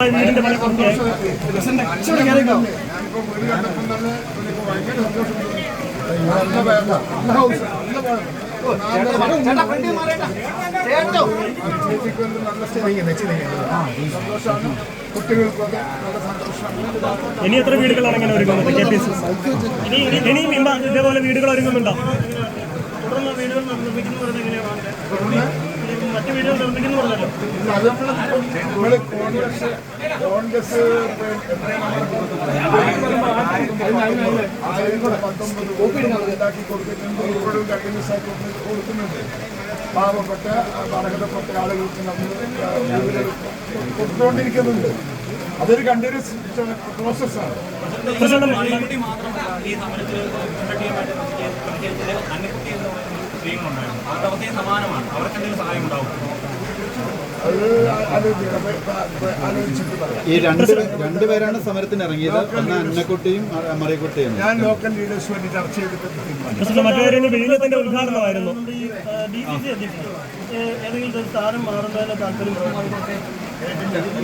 വീടിന്റെ ഇനി എത്ര വീടുകളാണ് ഇങ്ങനെ ഒരുങ്ങുന്നത്? K P C. ഇനി ഇനി- ഇനിയും ഇതേപോലെ വീടുകൾ ഒരുങ്ങുന്നുണ്ടോ? തുടർന്ന് വീടുകൾ നിർമ്മിക്കുന്നു എങ്ങനെയാണ് മറ്റു വീടുകൾ നിർമ്മിക്കുന്നു പറഞ്ഞല്ലോ കോൺഗ്രസ് കോൺഗ്രസ് ഉണ്ടാക്കി കൊടുത്തിട്ടുണ്ട് ഇപ്പോഴും കൊടുത്ത് കൊടുക്കുന്നുണ്ട് പാവപ്പെട്ട അർഹതപ്പെട്ട ആളുകൾക്ക് നമ്മൾ കൊടുത്തുകൊണ്ടിരിക്കുന്നുണ്ട് അതൊരു കണ്ടിന്യൂസ് പ്രോസസ്സാണ് മാത്രമല്ല ഈ സമരത്തിൽ അന്നക്കുട്ടി എന്ന് പറയുന്ന സ്ത്രീകളുണ്ടായിരുന്നു. അവരുടെ അവസ്ഥയും സമാനമാണ്. അവർക്ക് എന്തെങ്കിലും സഹായം ഉണ്ടാവും? അത് ആലോചിക്കണം ആലോചിച്ചിട്ട് പറയാം ഈ രണ്ട് രണ്ടുപേരാണ് സമരത്തിന് ഇറങ്ങിയത് ഒന്ന് അന്നക്കുട്ടിയും മറിയക്കുട്ടിയും. ഞാൻ ലോക്കൽ ചർച്ച ചെയ്തിട്ട് മറ്റൊരു വിഴിഞ്ഞത്തിന്റെ ഉദ്ഘാടനമായിരുന്നു.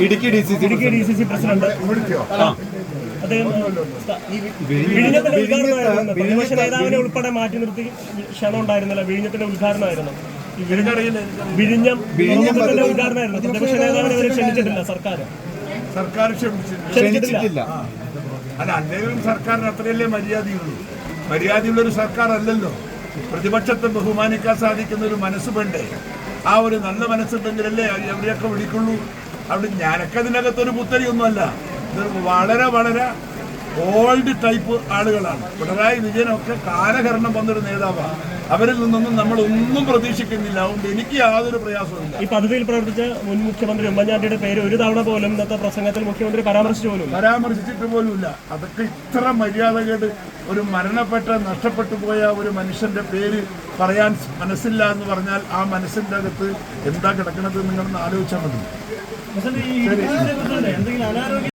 Idukki D C C Idukki D C C president. വിളിക്കോ അദ്ദേഹം വിഴിഞ്ഞത്തിന്റെ ഉദ്ഘാടനമായിരുന്നു. പ്രതിപക്ഷ നേതാവിനെ ഉൾപ്പെടെ മാറ്റി നിർത്തി. ക്ഷണം ഉണ്ടായിരുന്നില്ല. വിഴിഞ്ഞത്തിന്റെ ഉദ്ഘാടനമായിരുന്നു. ഈ വിഴിഞ്ഞം വിഴിഞ്ഞത്തിന്റെ ഉദ്ഘാടനമായിരുന്നു. പ്രതിപക്ഷ നേതാവിനെ വരെ ക്ഷണിച്ചിട്ടില്ല. സർക്കാർ സർക്കാർ ക്ഷണിച്ചിട്ടില്ല. അല്ല അല്ലെങ്കിലും സർക്കാരിന് അത്രയല്ലേ മര്യാദയുള്ളൂ. മര്യാദയുള്ള ഒരു സർക്കാർ അല്ലല്ലോ പ്രതിപക്ഷത്തെ ബഹുമാനിക്കാൻ സാധിക്കുന്ന ഒരു മനസ്സ് വേണ്ടേ? ആ ഒരു നല്ല മനസ്സുണ്ടെങ്കിലല്ലേ എവിടെയൊക്കെ വിളിക്കുള്ളൂ. അവിടെ ഞാനൊക്കെ അതിനകത്തൊരു പുത്തരിയൊന്നുമല്ല വളരെ വളരെ ഓൾഡ് ടൈപ്പ് ആളുകളാണ്. പിണറായി വിജയനൊക്കെ കാലഹരണം വന്നൊരു നേതാവാണ്. അവരിൽ നിന്നൊന്നും നമ്മൾ ഒന്നും പ്രതീക്ഷിക്കുന്നില്ല. അതുകൊണ്ട് എനിക്ക് യാതൊരു പ്രയാസവും ഈ പദ്ധതിയിൽ പ്രവർത്തിച്ച മുൻ മുഖ്യമന്ത്രി ഉമ്മൻചാണ്ടിയുടെ പേര് ഒരു തവണ പോലും ഇന്നത്തെ പ്രസംഗത്തിൽ മുഖ്യമന്ത്രി പരാമർശിച്ചു പോലും പരാമർശിച്ചിട്ട് പോലുമില്ല. അതൊക്കെ ഇത്ര മര്യാദകേട് ഒരു മരണപ്പെട്ട നഷ്ടപ്പെട്ടു പോയ ഒരു മനുഷ്യന്റെ പേര് പറയാൻ മനസ്സില്ല എന്ന് പറഞ്ഞാൽ ആ മനസ്സിന്റെ അകത്ത് എന്താ കിടക്കണത് നിങ്ങളൊന്ന് ആലോചിച്ചാൽ മതി. എന്തെങ്കിലും